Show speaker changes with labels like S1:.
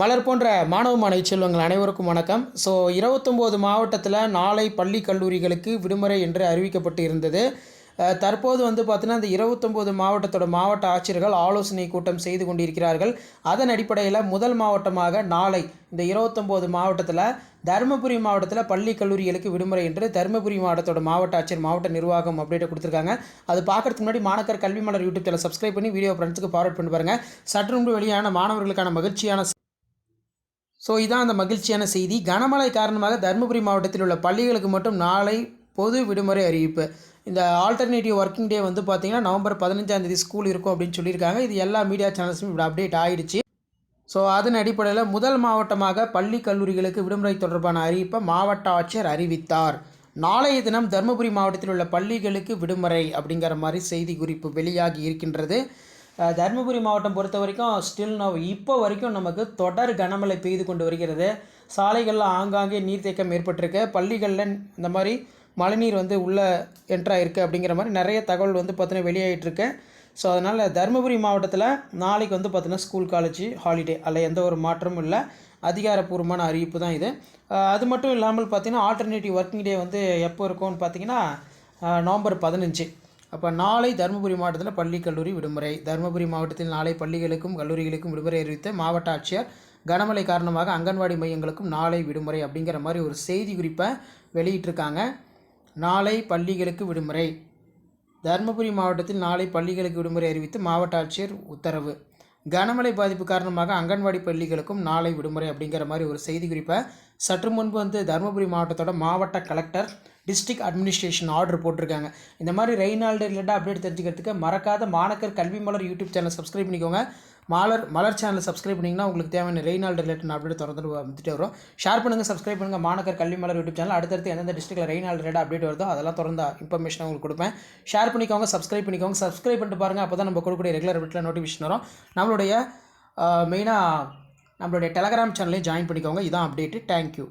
S1: மலர் போன்ற மாணவ மாணவி செல்வங்கள் அனைவருக்கும் வணக்கம். ஸோ இருபத்தொம்போது மாவட்டத்தில் நாளை பள்ளி கல்லூரிகளுக்கு விடுமுறை என்று அறிவிக்கப்பட்டு இருந்தது. தற்போது வந்து பார்த்தீங்கன்னா இந்த இருபத்தொம்போது மாவட்டத்தோட மாவட்ட ஆட்சியர்கள் ஆலோசனை கூட்டம் செய்து கொண்டிருக்கிறார்கள். அதன் அடிப்படையில் முதல் மாவட்டமாக நாளை இந்த இருபத்தொம்போது மாவட்டத்தில் தருமபுரி மாவட்டத்தில் பள்ளி கல்லூரிகளுக்கு விடுமுறை என்று தருமபுரி மாவட்டத்தோட மாவட்ட ஆட்சியர் மாவட்ட நிர்வாகம் அப்டேட்டை கொடுத்துருக்காங்க. அது பார்க்குறதுக்கு முன்னாடி Manakkar Kalvi Malar YouTube channel subscribe பண்ணி வீடியோ ஃப்ரெண்ட்ஸுக்கு ஃபார்வர்ட் பண்ணி பாருங்கள் சற்று முன்பு வெளியான மாணவர்களுக்கான மகிழ்ச்சியான ஸோ இதான் அந்த மகிழ்ச்சியான செய்தி. கனமழை காரணமாக தருமபுரி மாவட்டத்தில் உள்ள பள்ளிகளுக்கு மட்டும் நாளை பொது விடுமுறை அறிவிப்பு. இந்த ஆல்டர்னேட்டிவ் ஒர்க்கிங் டே வந்து பார்த்தீங்கன்னா நவம்பர் பதினஞ்சாம் தேதி ஸ்கூல் இருக்கும் அப்படின்னு சொல்லியிருக்காங்க. இது எல்லா மீடியா சேனல்ஸும் இப்படி அப்டேட் ஆயிடுச்சு. ஸோ அதன் அடிப்படையில் முதல் மாவட்டமாக பள்ளி கல்லூரிகளுக்கு விடுமுறை தொடர்பான அறிவிப்பை மாவட்ட ஆட்சியர் அறிவித்தார். நாளைய தினம் தருமபுரி மாவட்டத்தில் உள்ள பள்ளிகளுக்கு விடுமுறை அப்படிங்கிற மாதிரி செய்தி குறிப்பு வெளியாகி இருக்கின்றது. தருமபுரி மாவட்டம் பொறுத்த வரைக்கும் ஸ்டில் நவ் இப்போ வரைக்கும் நமக்கு தொடர் கனமழை பெய்து கொண்டு வருகிறது. சாலைகளில் ஆங்காங்கே நீர்த்தேக்கம் ஏற்பட்டிருக்கு. பள்ளிகளில் இந்த மாதிரி மழைநீர் வந்து உள்ளே என்ட்ராயிருக்கு அப்படிங்கிற மாதிரி நிறைய தகவல் வந்து பார்த்தீங்கன்னா வெளியாகிட்டுருக்கு ஸோ அதனால் தருமபுரி மாவட்டத்தில் நாளைக்கு வந்து பார்த்தீங்கன்னா ஸ்கூல் காலேஜ் ஹாலிடே அதில் எந்த ஒரு மாற்றமும் இல்லை. அதிகாரப்பூர்வமான அறிவிப்பு தான் இது. அது மட்டும் இல்லாமல் பார்த்திங்கன்னா ஆல்டர்னேட்டிவ் ஒர்க்கிங் டே வந்து எப்போ இருக்கும்னு பார்த்திங்கன்னா நவம்பர் பதினஞ்சு. அப்போ நாளை தருமபுரி மாவட்டத்தில் பள்ளி கல்லூரி விடுமுறை. தருமபுரி மாவட்டத்தில் நாளை பள்ளிகளுக்கும் கல்லூரிகளுக்கும் விடுமுறை அறிவித்த மாவட்ட ஆட்சியர் கனமழை காரணமாக அங்கன்வாடி மையங்களுக்கும் நாளை விடுமுறை அப்படிங்கிற மாதிரி ஒரு செய்தி குறிப்பை வெளியிட்டிருக்காங்க. நாளை பள்ளிகளுக்கு விடுமுறை. தருமபுரி மாவட்டத்தில் நாளை பள்ளிகளுக்கு விடுமுறை அறிவித்து மாவட்ட ஆட்சியர் உத்தரவு. கனமழை பாதிப்பு காரணமாக அங்கன்வாடி பள்ளிகளுக்கும் நாளை விடுமுறை அப்படிங்கிற மாதிரி ஒரு செய்தி குறிப்பை சற்று முன்பு வந்து தருமபுரி மாவட்டத்தோட மாவட்ட கலெக்டர் டிஸ்ட்ரிக்ட் அட்மினிஸ்ட்ரேஷன் ஆர்டர் போட்டிருக்காங்க. இந்த மாதிரி ரெய்னால்டு ரிலேட்டாக அப்டேட் தெரிஞ்சுக்கிறதுக்கு மறக்காத மாணக்கர் கல்வி மலர் யூடியூப் சேனல் சப்ஸ்கிரைப் பண்ணிக்கோங்க. மலர் மலர் சேனலை சப்ஸ்கிரைப் பண்ணிங்கன்னா உங்களுக்கு தேவையான ரெய்னால்டு ரிலேட்டட் அப்டேட் தொடர்ந்து வந்துட்டு வரும். ஷேர் பண்ணுங்கள் சப்ஸ்கிரைப் பண்ணுங்கள் மாணக்கர் கல்வி மலர் யூடியூப் சேனல் அடுத்தடுத்து எந்தெந்த டிஸ்ட்ரிக்ட்டில் ரெய்னால்டு ரிலேட்டட் அப்டேட் வருதோ அதெல்லாம் தொடர்ந்து இன்ஃபர்மேஷன் உங்களுக்கு கொடுப்பேன். ஷேர் பண்ணிக்கோங்க சப்ஸ்கிரைப் பண்ணிக்கோங்க. சப்ஸ்கிரைப் பண்ணிட்டு பாருங்கள் அப்போ தான் நம்ம கொடுக்கக்கூடிய ரெகுலர் அப்டேட்டில் நோட்டிஃபிகேஷன் வரும். நம்மளுடைய மெயினாக நம்மளுடைய டெலகிராம் சேனலையும் ஜாயின் பண்ணிக்கோங்க. இதான் அப்டேட்டு தேங்க்யூ